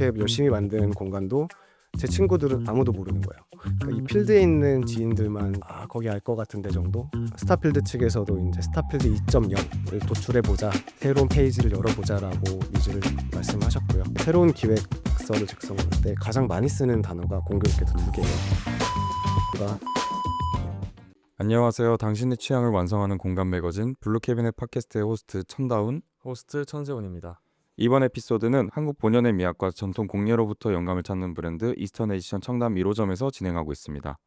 그렇게 열심히 만든 공간도 제 친구들은 아무도 모르는 거예요. 그러니까 이 필드에 있는 지인들만 아 거기 알 것 같은데 정도. 스타필드 측에서도 이제 스타필드 2.0을 도출해 보자, 새로운 페이지를 열어보자라고 니즈를 말씀하셨고요. 새로운 기획서를 작성할 때 가장 많이 쓰는 단어가 공교롭게도 두 개예요. 그러니까 안녕하세요. 당신의 취향을 완성하는 공간 매거진 블루 캐비넷 팟캐스트의 호스트 천다운. 호스트 천세훈입니다. 이번 에피소드는 한국 본연의 미학과 전통 공예로부터 영감을 찾는 브랜드 이스턴 에디션 청담 1호점에서 진행하고 있습니다.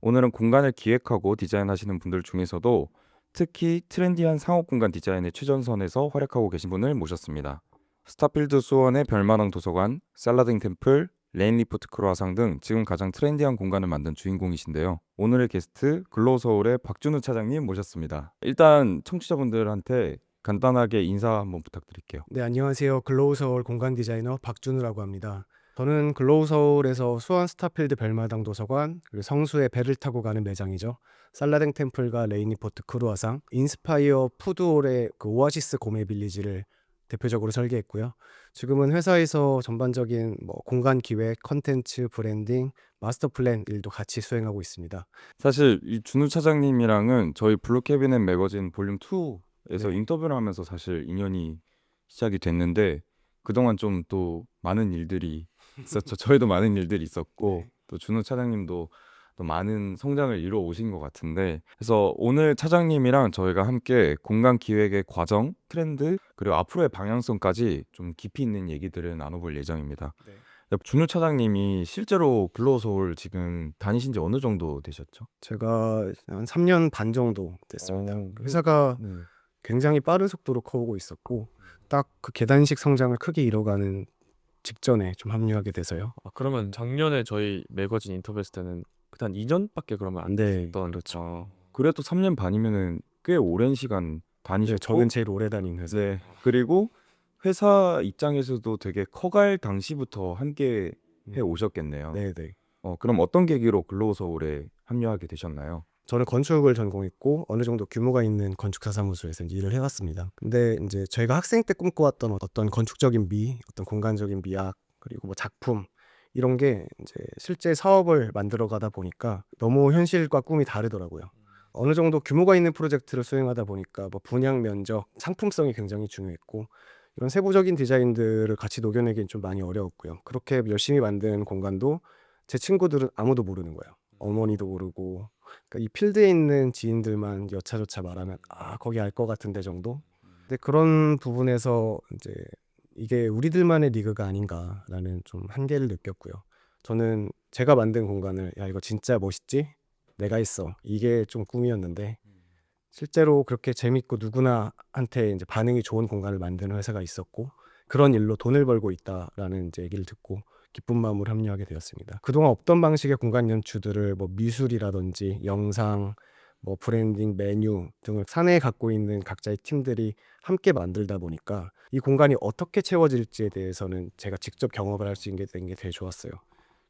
오늘은 공간을 기획하고 디자인하시는 분들 중에서도 특히 트렌디한 상업 공간 디자인의 최전선에서 활약하고 계신 분을 모셨습니다. 스타필드 수원의 별마당 도서관, 셀라딩 템플, 레인리포트 크로아상 등 지금 가장 트렌디한 공간을 만든 주인공이신데요. 오늘의 게스트 글로우 서울의 박준우 차장님 모셨습니다. 일단 청취자분들한테 간단하게 인사 한번 부탁드릴게요. 네 안녕하세요. 글로우 서울 공간 디자이너 박준우라고 합니다. 저는 글로우 서울에서 수원 스타필드 별마당 도서관 그리고 성수의 배를 타고 가는 매장이죠. 살라댕 템플과 레이니포트 크루아상, 인스파이어 푸드홀의 그 오아시스 고메 빌리지를 대표적으로 설계했고요. 지금은 회사에서 전반적인 뭐 공간 기획, 컨텐츠, 브랜딩, 마스터 플랜 일도 같이 수행하고 있습니다. 사실 이 준우 차장님이랑은 저희 블루 캐비넷 매거진 볼륨 2 에서 네. 인터뷰를 하면서 사실 인연이 시작이 됐는데 그동안 좀 또 많은 일들이 있었죠. 저희도 많은 일들이 있었고 네. 또 준우 차장님도 또 많은 성장을 이루어 오신 것 같은데 그래서 오늘 차장님이랑 저희가 함께 공간 기획의 과정, 트렌드 그리고 앞으로의 방향성까지 좀 깊이 있는 얘기들을 나눠볼 예정입니다. 네. 준우 차장님이 실제로 글로우 서울 지금 다니신 지 어느 정도 되셨죠? 제가 한 3년 반 정도 됐습니다. 어, 회사가 네. 굉장히 빠른 속도로 커오고 있었고 딱 그 계단식 성장을 크게 이뤄가는 직전에 좀 합류하게 돼서요. 아, 그러면 작년에 저희 매거진 인터뷰했을 때는 그때 한 2년밖에 그러면 안 네, 됐던 그렇죠. 그래도 3년 반이면은 꽤 오랜 시간 다니셨고 네, 저는 제일 오래 다닌 회사. 네. 그리고 회사 입장에서도 되게 커갈 당시부터 함께 해 오셨겠네요. 네, 네. 어, 그럼 어떤 계기로 글로우 서울에 합류하게 되셨나요? 저는 건축을 전공했고 어느 정도 규모가 있는 건축사 사무소에서 일을 해왔습니다. 근데 이제 저희가 학생 때 꿈꿔왔던 어떤 건축적인 미, 어떤 공간적인 미학 그리고 뭐 작품 이런 게 이제 실제 사업을 만들어 가다 보니까 너무 현실과 꿈이 다르더라고요. 어느 정도 규모가 있는 프로젝트를 수행하다 보니까 뭐 분양 면적, 상품성이 굉장히 중요했고 이런 세부적인 디자인들을 같이 녹여내기는 좀 많이 어려웠고요. 그렇게 열심히 만든 공간도 제 친구들은 아무도 모르는 거예요. 어머니도 모르고 그러니까 이 필드에 있는 지인들만 여차저차 말하면 아 거기 알 것 같은데 정도. 근데 그런 부분에서 이제 이게 우리들만의 리그가 아닌가라는 좀 한계를 느꼈고요. 저는 제가 만든 공간을 야 이거 진짜 멋있지? 내가 했어. 이게 좀 꿈이었는데 실제로 그렇게 재밌고 누구나한테 이제 반응이 좋은 공간을 만드는 회사가 있었고 그런 일로 돈을 벌고 있다라는 이제 얘기를 듣고 기쁜 마음으로 합류하게 되었습니다. 그동안 없던 방식의 공간 연출들을 뭐 미술이라든지 영상, 뭐 브랜딩, 메뉴 등을 사내에 갖고 있는 각자의 팀들이 함께 만들다 보니까 이 공간이 어떻게 채워질지에 대해서는 제가 직접 경험을 할 수 있게 된 게 되게 좋았어요.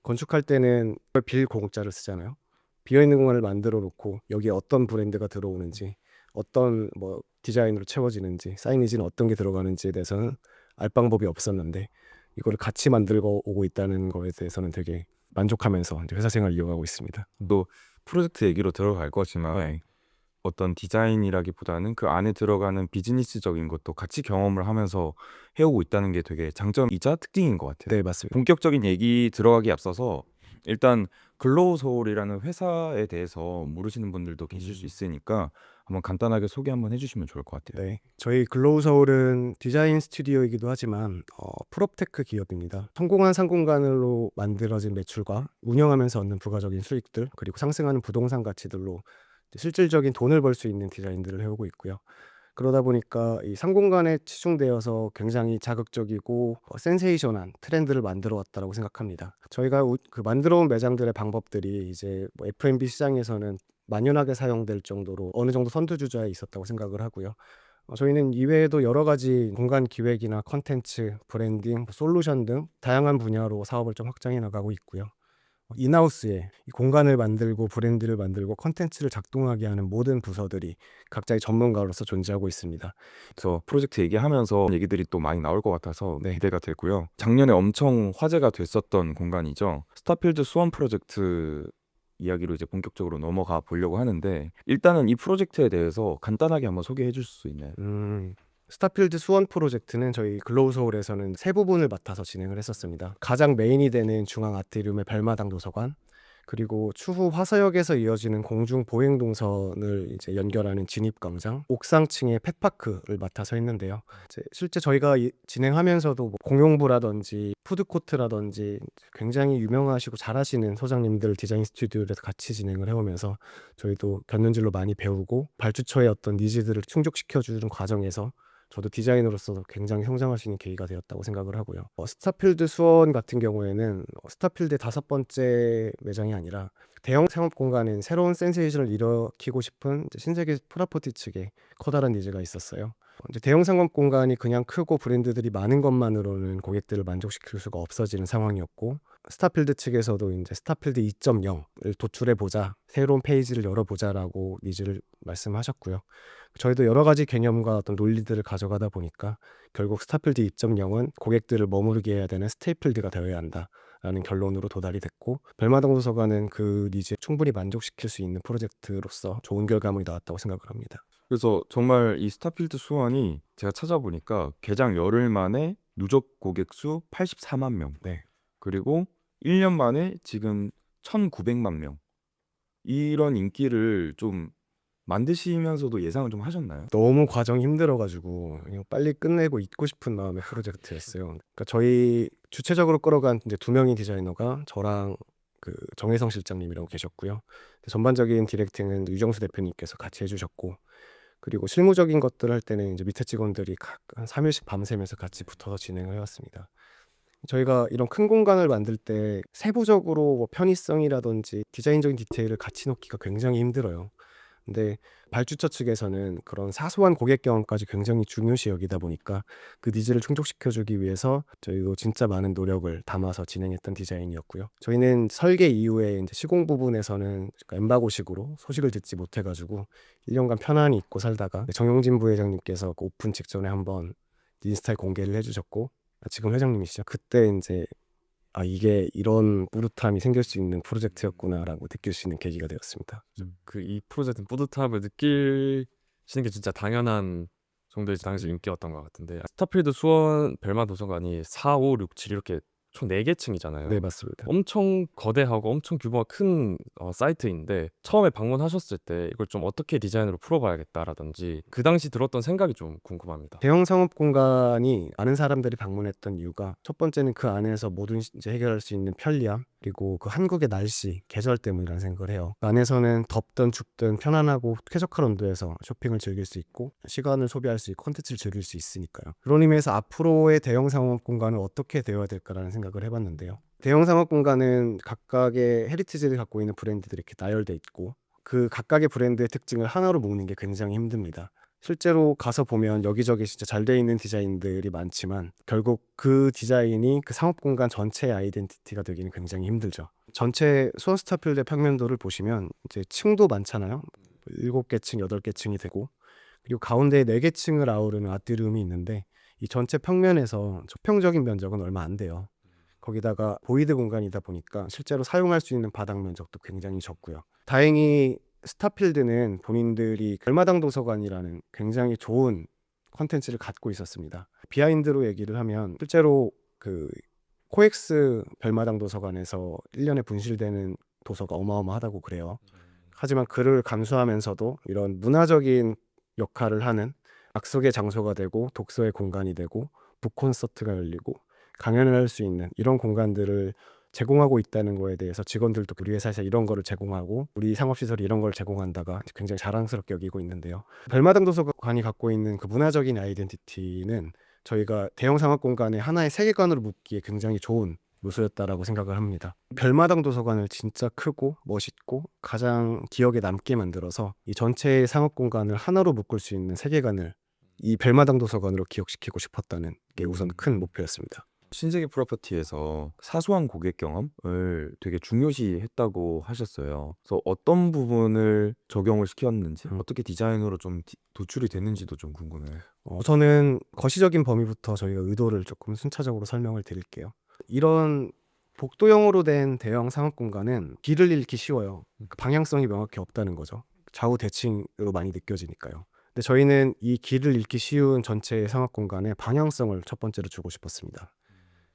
건축할 때는 빌 공짜를 쓰잖아요. 비어 있는 공간을 만들어 놓고 여기에 어떤 브랜드가 들어오는지, 어떤 뭐 디자인으로 채워지는지, 사이니지는 어떤 게 들어가는지에 대해서는 알 방법이 없었는데 이거를 같이 만들고 오고 있다는 거에 대해서는 되게 만족하면서 이제 회사 생활 이어가고 있습니다. 또 프로젝트 얘기로 들어갈 거지만 어떤 디자인이라기보다는 그 안에 들어가는 비즈니스적인 것도 같이 경험을 하면서 해오고 있다는 게 되게 장점이자 특징인 것 같아요. 네, 맞습니다. 본격적인 얘기 들어가기 앞서서 일단 글로우 서울이라는 회사에 대해서 모르시는 분들도 계실 수 있으니까 한번 간단하게 소개 한번 해주시면 좋을 것 같아요. 네, 저희 글로우 서울은 디자인 스튜디오이기도 하지만 어, 프롭테크 기업입니다. 성공한 상공간으로 만들어진 매출과 운영하면서 얻는 부가적인 수익들 그리고 상승하는 부동산 가치들로 실질적인 돈을 벌 수 있는 디자인들을 해오고 있고요. 그러다 보니까 이 상공간에 치중되어서 굉장히 자극적이고 어, 센세이션한 트렌드를 만들어 왔다라고 생각합니다. 저희가 우- 그 만들어 온 매장들의 방법들이 이제 뭐 F&B 시장에서는 만연하게 사용될 정도로 어느 정도 선두주자에 있었다고 생각을 하고요. 어, 저희는 이외에도 여러 가지 공간 기획이나 컨텐츠, 브랜딩, 뭐 솔루션 등 다양한 분야로 사업을 좀 확장해 나가고 있고요. 인하우스에 이 공간을 만들고 브랜드를 만들고 컨텐츠를 작동하게 하는 모든 부서들이 각자의 전문가로서 존재하고 있습니다. 그래서 프로젝트 얘기하면서 얘기들이 또 많이 나올 것 같아서 네. 기대가 되고요. 작년에 엄청 화제가 됐었던 공간이죠. 스타필드 수원 프로젝트 이야기로 이제 본격적으로 넘어가 보려고 하는데 일단은 이 프로젝트에 대해서 간단하게 한번 소개해 줄 수 있나요? 음, 스타필드 수원 프로젝트는 저희 글로우 서울에서는 세 부분을 맡아서 진행을 했었습니다. 가장 메인이 되는 중앙 아트리움의 별마당 도서관, 그리고 추후 화서역에서 이어지는 공중 보행 동선을 이제 연결하는 진입 광장, 옥상층의 펫파크를 맡아서 했는데요. 이제 실제 저희가 이- 진행하면서도 뭐 공용부라든지 푸드코트라든지 굉장히 유명하시고 잘하시는 소장님들 디자인 스튜디오에서 같이 진행을 해오면서 저희도 견눈질로 많이 배우고 발주처의 어떤 니즈들을 충족시켜주는 과정에서 저도 디자이너로서 굉장히 성장할 수 있는 계기가 되었다고 생각을 하고요. 어, 스타필드 수원 같은 경우에는 어, 스타필드의 다섯 번째 매장이 아니라 대형 상업 공간인 새로운 센세이션을 일으키고 싶은 신세계 프라포티 측에 커다란 니즈가 있었어요. 어, 이제 대형 상업 공간이 그냥 크고 브랜드들이 많은 것만으로는 고객들을 만족시킬 수가 없어지는 상황이었고 스타필드 측에서도 이제 스타필드 2.0을 도출해 보자, 새로운 페이지를 열어보자라고 니즈를 말씀하셨고요. 저희도 여러 가지 개념과 어떤 논리들을 가져가다 보니까 결국 스타필드 2.0은 고객들을 머무르게 해야 되는 스테이플드가 되어야 한다라는 결론으로 도달이 됐고 별마당 도서관은 그 니즈에 충분히 만족시킬 수 있는 프로젝트로서 좋은 결과물이 나왔다고 생각을 합니다. 그래서 정말 이 스타필드 수원이 제가 찾아보니까 개장 열흘 만에 누적 고객 수 84만 명. 네. 그리고 1년 만에 지금 1,900만 명. 이런 인기를 좀 만드시면서도 예상을 좀 하셨나요? 너무 과정이 힘들어가지고 그냥 빨리 끝내고 잊고 싶은 마음의 프로젝트였어요. 그러니까 저희 주체적으로 끌어간 이제 두 명의 디자이너가 저랑 그 정혜성 실장님이라고 계셨고요. 전반적인 디렉팅은 유정수 대표님께서 같이 해주셨고 그리고 실무적인 것들 할 때는 이제 밑에 직원들이 각 한 3일씩 밤새면서 같이 붙어서 진행을 해왔습니다. 저희가 이런 큰 공간을 만들 때 세부적으로 뭐 편의성이라든지 디자인적인 디테일을 같이 놓기가 굉장히 힘들어요. 근데 발주처 측에서는 그런 사소한 고객 경험까지 굉장히 중요시 여기다 보니까 그 니즈를 충족시켜 주기 위해서 저희도 진짜 많은 노력을 담아서 진행했던 디자인이었고요. 저희는 설계 이후에 이제 시공 부분에서는 엠바고식으로 소식을 듣지 못해 가지고 1년간 편안히 잊고 살다가 정용진 부회장님께서 그 오픈 직전에 한번 인스타에 공개를 해 주셨고 아, 지금 회장님이시죠. 그때 이제 아 이게 이런 뿌듯함이 생길 수 있는 프로젝트였구나라고 느낄 수 있는 계기가 되었습니다. 그이 프로젝트 뿌듯함을 느끼시는 게 진짜 당연한 정도의 당시 인기였던 것 같은데 스타필드 수원 별마 도서관이 4, 5, 6, 7 이렇게 총 4개 층이잖아요. 네 맞습니다. 엄청 거대하고 엄청 규모가 큰 어, 사이트인데 처음에 방문하셨을 때 이걸 좀 어떻게 디자인으로 풀어봐야겠다라든지 그 당시 들었던 생각이 좀 궁금합니다. 대형 상업 공간이 많은 사람들이 방문했던 이유가 첫 번째는 그 안에서 이제 해결할 수 있는 편리함 그리고 그 한국의 날씨 계절 때문이라는 생각을 해요. 그 안에서는 덥든 춥든 편안하고 쾌적한 온도에서 쇼핑을 즐길 수 있고 시간을 소비할 수 있고 콘텐츠를 즐길 수 있으니까요. 그런 의미에서 앞으로의 대형 상업 공간은 어떻게 되어야 될까라는 생각을 해봤는데요. 대형 상업 공간은 각각의 헤리티지를 갖고 있는 브랜드들이 이렇게 나열돼 있고 그 각각의 브랜드의 특징을 하나로 모으는 게 굉장히 힘듭니다. 실제로 가서 보면 여기저기 진짜 잘 돼 있는 디자인들이 많지만 결국 그 디자인이 그 상업 공간 전체의 아이덴티티가 되기는 굉장히 힘들죠. 전체 수원스타필드 평면도를 보시면 이제 층도 많잖아요. 일곱 개 층, 여덟 개 층이 되고 그리고 가운데에 네개 층을 아우르는 아트룸이 있는데 이 전체 평면에서 초평적인 면적은 얼마 안 돼요. 거기다가 보이드 공간이다 보니까 실제로 사용할 수 있는 바닥 면적도 굉장히 적고요. 다행히 스타필드는 본인들이 별마당 도서관이라는 굉장히 좋은 컨텐츠를 갖고 있었습니다. 비하인드로 얘기를 하면 실제로 그 코엑스 별마당 도서관에서 1년에 분실되는 도서가 어마어마하다고 그래요. 하지만 그를 감수하면서도 이런 문화적인 역할을 하는 악석의 장소가 되고 독서의 공간이 되고 북 콘서트가 열리고 강연을 할 수 있는 이런 공간들을 제공하고 있다는 거에 대해서 직원들도 우리 회사에서 이런 거를 제공하고 우리 상업시설이 이런 걸 제공한다가 굉장히 자랑스럽게 여기고 있는데요. 별마당 도서관이 갖고 있는 그 문화적인 아이덴티티는 저희가 대형 상업 공간의 하나의 세계관으로 묶기에 굉장히 좋은 요소였다라고 생각을 합니다. 별마당 도서관을 진짜 크고 멋있고 가장 기억에 남게 만들어서 이 전체의 상업 공간을 하나로 묶을 수 있는 세계관을 이 별마당 도서관으로 기억시키고 싶었다는 게 우선 큰 목표였습니다. 신세계 프로퍼티에서 사소한 고객 경험을 되게 중요시했다고 하셨어요. 그래서 어떤 부분을 적용을 시켰는지 음. 어떻게 디자인으로 좀 디- 도출이 됐는지도 좀 궁금해요. 어, 저는 거시적인 범위부터 저희가 의도를 조금 순차적으로 설명을 드릴게요. 이런 복도형으로 된 대형 상업 공간은 길을 잃기 쉬워요. 그 방향성이 명확히 없다는 거죠. 좌우 대칭으로 많이 느껴지니까요. 근데 저희는 이 길을 잃기 쉬운 전체 상업 공간에 방향성을 첫 번째로 주고 싶었습니다.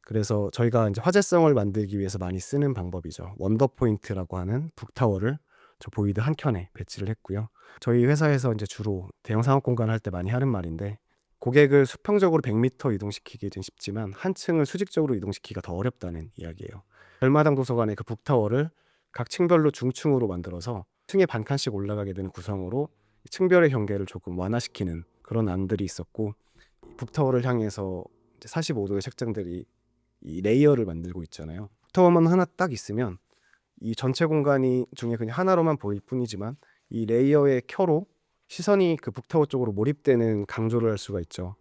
그래서 저희가 이제 화제성을 만들기 위해서 많이 쓰는 방법이죠. 원더 포인트라고 하는 북타워를 저 보이드 한 켠에 배치를 했고요. 저희 회사에서 이제 주로 대형 상업 공간 할 때 많이 하는 말인데 고객을 수평적으로 100m 이동시키기는 쉽지만 한 층을 수직적으로 이동시키기가 더 어렵다는 이야기예요. 별마당 도서관의 그 북타워를 각 층별로 중층으로 만들어서 층에 반 칸씩 올라가게 되는 구성으로 층별의 경계를 조금 완화시키는 그런 안들이 있었고 북타워를 향해서 45도의 책장들이 이 레이어를 만들고 있잖아요. 북타워만 하나 딱 있으면 이 전체 공간이 중에 그냥 하나로만 보일 뿐이지만 이 레이어의 켜로 시선이 그 북타워 쪽으로 몰입되는 강조를 할 수가 있죠.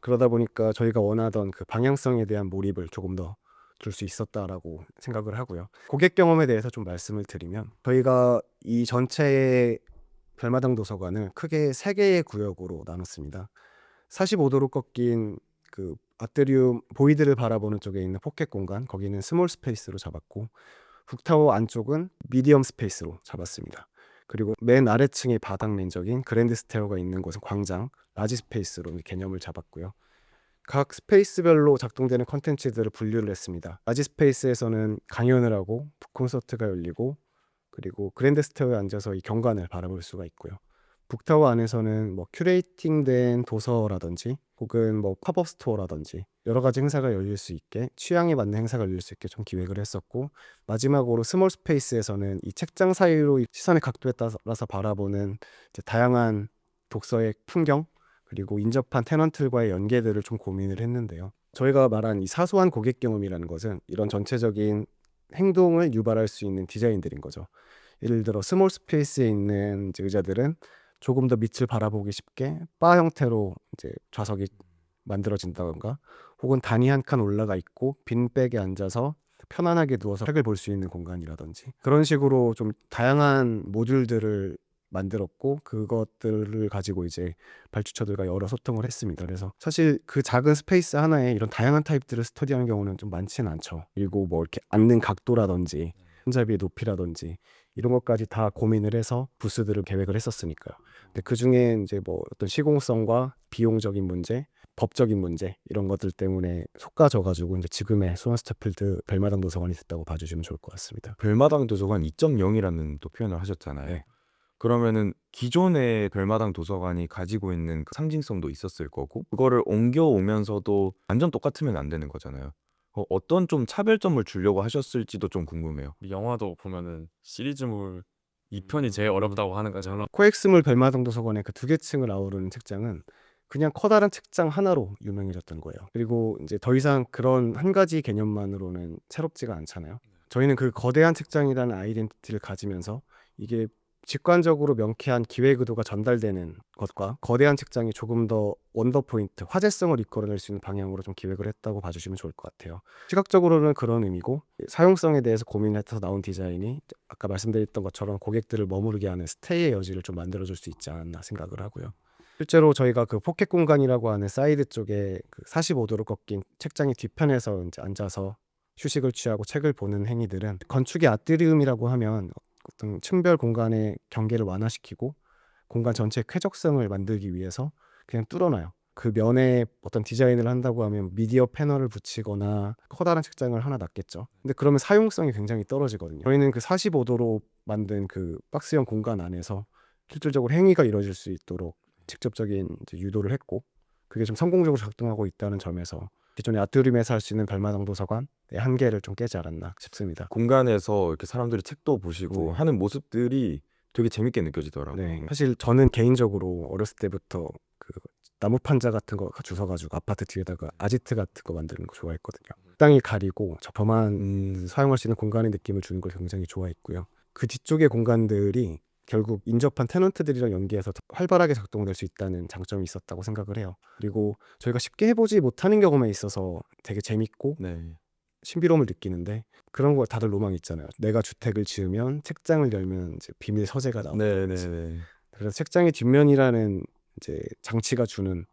그러다 보니까 저희가 원하던 그 방향성에 대한 몰입을 조금 더 줄 수 있었다라고 생각을 하고요. 고객 경험에 대해서 좀 말씀을 드리면 저희가 이 전체의 별마당 도서관을 크게 세 개의 구역으로 나눴습니다. 45도로 꺾인 그 아트리움 보이드를 바라보는 쪽에 있는 포켓 공간 거기는 스몰 스페이스로 잡았고 북타워 안쪽은 미디엄 스페이스로 잡았습니다. 그리고 맨 아래층의 바닥 면적인 그랜드 스테어가 있는 곳은 광장 라지 스페이스로 개념을 잡았고요. 각 스페이스별로 작동되는 컨텐츠들을 분류를 했습니다. 라지 스페이스에서는 강연을 하고 콘서트가 열리고 그리고 그랜드 스테어에 앉아서 이 경관을 바라볼 수가 있고요. 북타워 안에서는 뭐 큐레이팅된 도서라든지 혹은 뭐 팝업 스토어라든지 여러 가지 행사가 열릴 수 있게 취향에 맞는 행사가 열릴 수 있게 좀 기획을 했었고 마지막으로 스몰 스페이스에서는 이 책장 사이로 이 시선의 각도에 따라서 바라보는 다양한 독서의 풍경 그리고 인접한 테넌트과의 연계들을 좀 고민을 했는데요. 저희가 말한 이 사소한 고객 경험이라는 것은 이런 전체적인 행동을 유발할 수 있는 디자인들인 거죠. 예를 들어 스몰 스페이스에 있는 의자들은 조금 더 밑을 바라보기 쉽게 바 형태로 이제 좌석이 만들어진다던가 혹은 단이 한 칸 올라가 있고 빈 백에 앉아서 편안하게 누워서 책을 볼 수 있는 공간이라든지 그런 식으로 좀 다양한 모듈들을 만들었고 그것들을 가지고 이제 발주처들과 여러 소통을 했습니다. 그래서 사실 그 작은 스페이스 하나에 이런 다양한 타입들을 스터디하는 경우는 좀 많지는 않죠. 그리고 뭐 이렇게 앉는 각도라든지 손잡이의 높이라든지 이런 것까지 다 고민을 해서 부스들을 계획을 했었으니까요. 근데 그 중에 이제 뭐 어떤 시공성과 비용적인 문제, 법적인 문제 이런 것들 때문에 속가져 가지고 이제 지금의 수원스타필드 별마당 도서관이 됐다고 봐주시면 좋을 것 같습니다. 별마당 도서관 2.0이라는 또 표현을 하셨잖아요. 네. 그러면은 기존의 별마당 도서관이 가지고 있는 그 상징성도 있었을 거고 그거를 옮겨 오면서도 완전 똑같으면 안 되는 거잖아요. 어, 어떤 좀 차별점을 주려고 하셨을지도 좀 궁금해요. 영화도 보면은 시리즈물 2편이 제일 어렵다고 하는 거잖아. 코엑스물 별마당 도서관의 그 두 개 층을 아우르는 책장은 그냥 커다란 책장 하나로 유명해졌던 거예요. 그리고 이제 더 이상 그런 한 가지 개념만으로는 새롭지가 않잖아요. 저희는 그 거대한 책장이라는 아이덴티티를 가지면서 이게 직관적으로 명쾌한 기획 의도가 전달되는 것과 거대한 책장이 조금 더 원더 포인트, 화제성을 이끌어낼 수 있는 방향으로 좀 기획을 했다고 봐주시면 좋을 것 같아요. 시각적으로는 그런 의미고 사용성에 대해서 고민해서 나온 디자인이 아까 말씀드렸던 것처럼 고객들을 머무르게 하는 스테이의 여지를 좀 만들어줄 수 있지 않았나 생각을 하고요. 실제로 저희가 그 포켓 공간이라고 하는 사이드 쪽에 그 45도로 꺾인 책장의 뒤편에서 이제 앉아서 휴식을 취하고 책을 보는 행위들은 건축의 아트리움이라고 하면 어떤 층별 공간의 경계를 완화시키고 공간 전체의 쾌적성을 만들기 위해서 그냥 뚫어놔요. 그 면에 어떤 디자인을 한다고 하면 미디어 패널을 붙이거나 커다란 책장을 하나 놨겠죠. 근데 그러면 사용성이 굉장히 떨어지거든요. 저희는 그 45도로 만든 그 박스형 공간 안에서 실질적으로 행위가 이루어질 수 있도록 직접적인 유도를 했고 그게 좀 성공적으로 작동하고 있다는 점에서 기존의 아트리움에서 할 수 있는 별마당 도서관의 한계를 좀 깨지 않았나 싶습니다. 공간에서 이렇게 사람들이 책도 보시고 네. 하는 모습들이 되게 재밌게 느껴지더라고요. 네. 사실 저는 개인적으로 어렸을 때부터 그 나무 판자 같은 거 주워 가지고 아파트 뒤에다가 아지트 같은 거 만드는 거 좋아했거든요. 땅이 가리고 저 범한 사용할 수 있는 공간의 느낌을 주는 걸 굉장히 좋아했고요. 그 뒤쪽의 공간들이 결국 인접한 테넌트들이랑 연계해서 더 활발하게 작동될 수 있다는 장점이 있었다고 생각을 해요. 그리고 저희가 쉽게 해보지 못하는 경험에 있어서 되게 재밌고 네. 신비로움을 느끼는데 그런 거 다들 로망 있잖아요. 내가 주택을 지으면 책장을 열면 이제 비밀 서재가 나오고 네, 네, 네. 그래서 책장의 뒷면이라는 이제 장치가 주는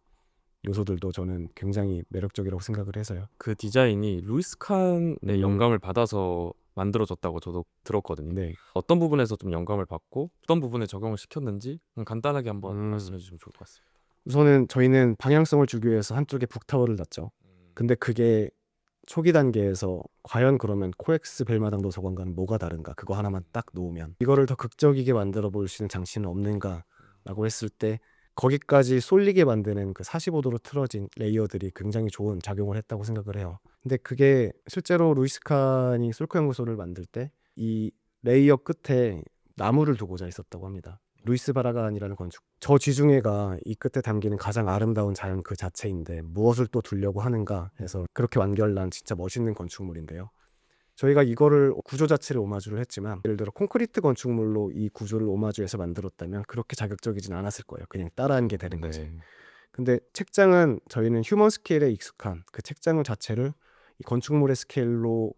요소들도 저는 굉장히 매력적이라고 생각을 해서요. 그 디자인이 루이스 칸의 음. 영감을 받아서 만들어졌다고 저도 들었거든요. 네. 어떤 부분에서 좀 영감을 받고 어떤 부분에 적용을 시켰는지 간단하게 한번 음. 말씀해 주시면 좋을 것 같습니다. 우선은 저희는 방향성을 주기 위해서 한쪽에 북타워를 놨죠. 근데 그게 초기 단계에서 과연 그러면 코엑스 벨마당 도서관과는 뭐가 다른가? 그거 하나만 딱 놓으면 이거를 더 극적이게 만들어 볼 수 있는 장치는 없는가라고 했을 때 거기까지 쏠리게 만드는 그 45도로 틀어진 레이어들이 굉장히 좋은 작용을 했다고 생각을 해요. 근데 그게 실제로 루이스 칸이 솔코 연구소를 만들 때 이 레이어 끝에 나무를 두고자 했었다고 합니다. 루이스 바라간이라는 건축 저 지중해가 이 끝에 담기는 가장 아름다운 자연 그 자체인데 무엇을 또 두려고 하는가 해서 그렇게 완결난 진짜 멋있는 건축물인데요. 저희가 이거를 구조 자체를 오마주를 했지만 예를 들어 콘크리트 건축물로 이 구조를 오마주해서 만들었다면 그렇게 자극적이진 않았을 거예요. 그냥 따라한 게 되는 거지. 네. 근데 책장은 저희는 휴먼 스케일에 익숙한 그 책장 자체를 이 건축물의 스케일로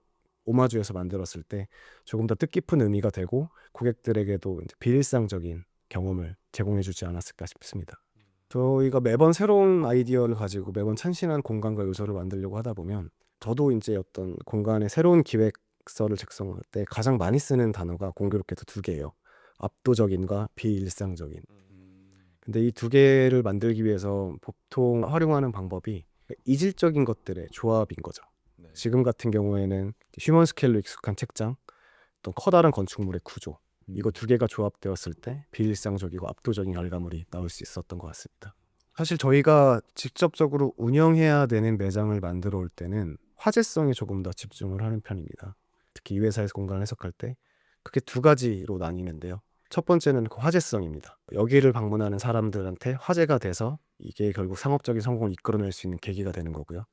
오마주해서 만들었을 때 조금 더 뜻깊은 의미가 되고 고객들에게도 이제 비일상적인 경험을 제공해주지 않았을까 싶습니다. 저희가 매번 새로운 아이디어를 가지고 매번 참신한 공간과 요소를 만들려고 하다 보면 저도 이제 어떤 공간의 새로운 기획서를 작성할 때 가장 많이 쓰는 단어가 공교롭게도 두 개예요. 압도적인과 비일상적인. 근데 이두 개를 만들기 위해서 보통 활용하는 방법이 이질적인 것들의 조합인 거죠. 네. 지금 같은 경우에는 휴먼 스케일로 익숙한 책장, 또 커다란 건축물의 구조 이거 두 개가 조합되었을 때 비일상적이고 압도적인 결과물이 나올 수 있었던 것 같습니다. 사실 저희가 직접적으로 운영해야 되는 매장을 만들어 올 때는 화제성에 조금 더 집중을 하는 편입니다. 특히 이 회사에서 공간을 해석할 때 크게 두 가지로 나뉘는데요. 첫 번째는 그 화제성입니다. 여기를 방문하는 사람들한테 화제가 돼서 이게 결국 상업적인 성공을 이끌어낼 수 있는 계기가 되는 거고요.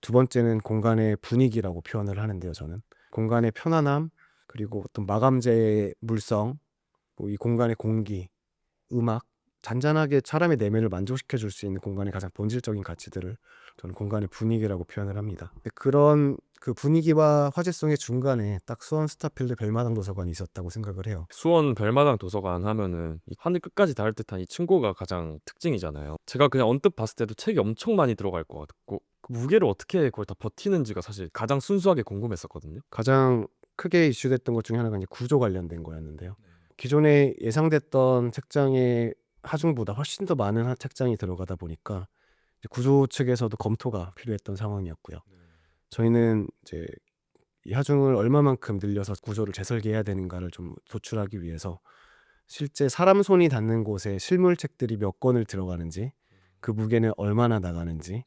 두 번째는 공간의 분위기라고 표현을 하는데요. 저는 공간의 편안함 그리고 어떤 마감재의 물성, 뭐 이 공간의 공기, 음악, 잔잔하게 사람의 내면을 만족시켜 줄 수 있는 공간의 가장 본질적인 가치들을 저는 공간의 분위기라고 표현을 합니다. 근데 그런 그 분위기와 화제성의 중간에 딱 수원 스타필드 벨마당 도서관이 있었다고 생각을 해요. 수원 별마당 도서관 하면은 이 하늘 끝까지 닿을 듯한 이 층고가 가장 특징이잖아요. 제가 그냥 언뜻 봤을 때도 책이 엄청 많이 들어갈 것 같고 그 무게를 어떻게 그걸 다 버티는지가 사실 가장 순수하게 궁금했었거든요. 가장 크게 이슈됐던 것 중에 하나가 이제 구조 관련된 거였는데요. 기존에 예상됐던 책장의 하중보다 훨씬 더 많은 하- 책장이 들어가다 보니까 이제 구조 측에서도 검토가 필요했던 상황이었고요. 저희는 이제 이 하중을 얼마만큼 늘려서 구조를 재설계해야 되는가를 좀 도출하기 위해서 실제 사람 손이 닿는 곳에 실물 책들이 몇 권을 들어가는지 그 무게는 얼마나 나가는지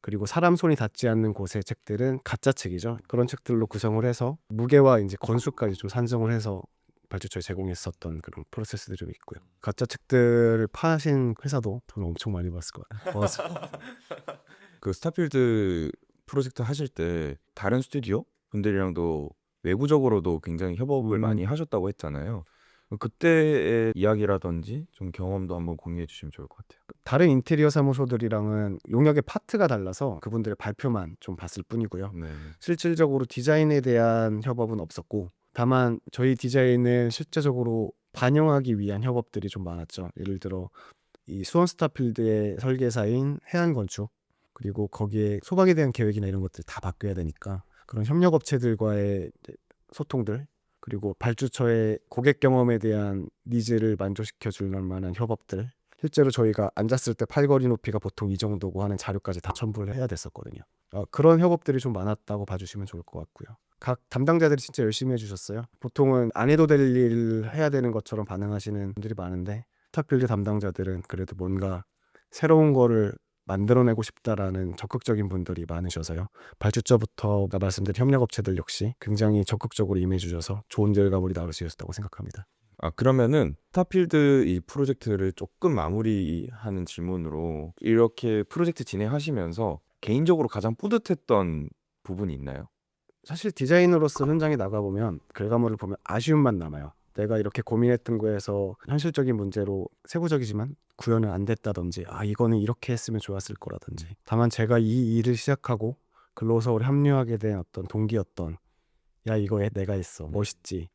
그리고 사람 손이 닿지 않는 곳의 책들은 가짜 책이죠. 그런 책들로 구성을 해서 무게와 이제 건수까지 좀 산정을 해서 발주처에 제공했었던 그런 프로세스들이 좀 있고요. 가짜 책들을 파신 회사도 돈 엄청 많이 받았을 것 같아요. 그 스타필드 프로젝트 하실 때 다른 스튜디오 분들이랑도 외부적으로도 굉장히 협업을 음. 많이 하셨다고 했잖아요. 그때의 이야기라든지 좀 경험도 한번 공유해 주시면 좋을 것 같아요. 다른 인테리어 사무소들이랑은 용역의 파트가 달라서 그분들의 발표만 좀 봤을 뿐이고요. 네. 실질적으로 디자인에 대한 협업은 없었고 다만 저희 디자인을 실제적으로 반영하기 위한 협업들이 좀 많았죠. 예를 들어 이 수원 스타필드의 설계사인 해안건축 그리고 거기에 소방에 대한 계획이나 이런 것들 다 바뀌어야 되니까 그런 협력 업체들과의 소통들 그리고 발주처의 고객 경험에 대한 니즈를 만족시켜 줄 만한 협업들 실제로 저희가 앉았을 때 팔걸이 높이가 보통 이 정도고 하는 자료까지 다 첨부를 해야 됐었거든요. 어, 그런 협업들이 좀 많았다고 봐주시면 좋을 것 같고요. 각 담당자들이 진짜 열심히 해주셨어요. 보통은 안 해도 될 일을 해야 되는 것처럼 반응하시는 분들이 많은데 스타필드 담당자들은 그래도 뭔가 새로운 거를 만들어내고 싶다라는 적극적인 분들이 많으셔서요. 발주처부터 말씀드린 협력업체들 역시 굉장히 적극적으로 임해주셔서 좋은 결과물이 나올 수 있었다고 생각합니다. 아 그러면은 스타필드 이 프로젝트를 조금 마무리하는 질문으로 이렇게 프로젝트 진행하시면서 개인적으로 가장 뿌듯했던 부분이 있나요? 사실 디자이너로서 현장에 나가보면 결과물을 보면 아쉬움만 남아요. 내가 이렇게 고민했던 거에서 현실적인 문제로 세부적이지만 구현은 안 됐다든지 아 이거는 이렇게 했으면 좋았을 거라든지 다만 제가 이 일을 시작하고 근로서울에 합류하게 된 어떤 동기였던 야 이거 해- 내가 했어 멋있지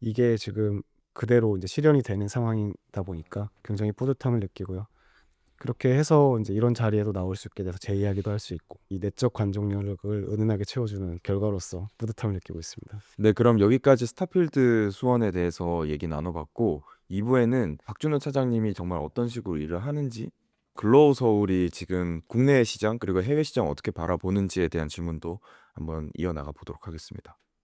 이게 지금 그대로 이제 실현이 되는 상황이다 보니까 굉장히 뿌듯함을 느끼고요. 그렇게 해서 이제 이런 자리에도 나올 수 있게 돼서 제 이야기도 할 수 있고 이 내적 관종 력을 은은하게 채워주는 결과로서 뿌듯함을 느끼고 있습니다. 네, 그럼 여기까지 스타필드 수원에 대해서 얘기 나눠봤고 2부에는 박준호 차장님이 정말 어떤 식으로 일을 하는지 글로우 서울이 지금 국내 시장 그리고 해외 시장 어떻게 바라보는지에 대한 질문도 한번 이어나가 보도록 하겠습니다.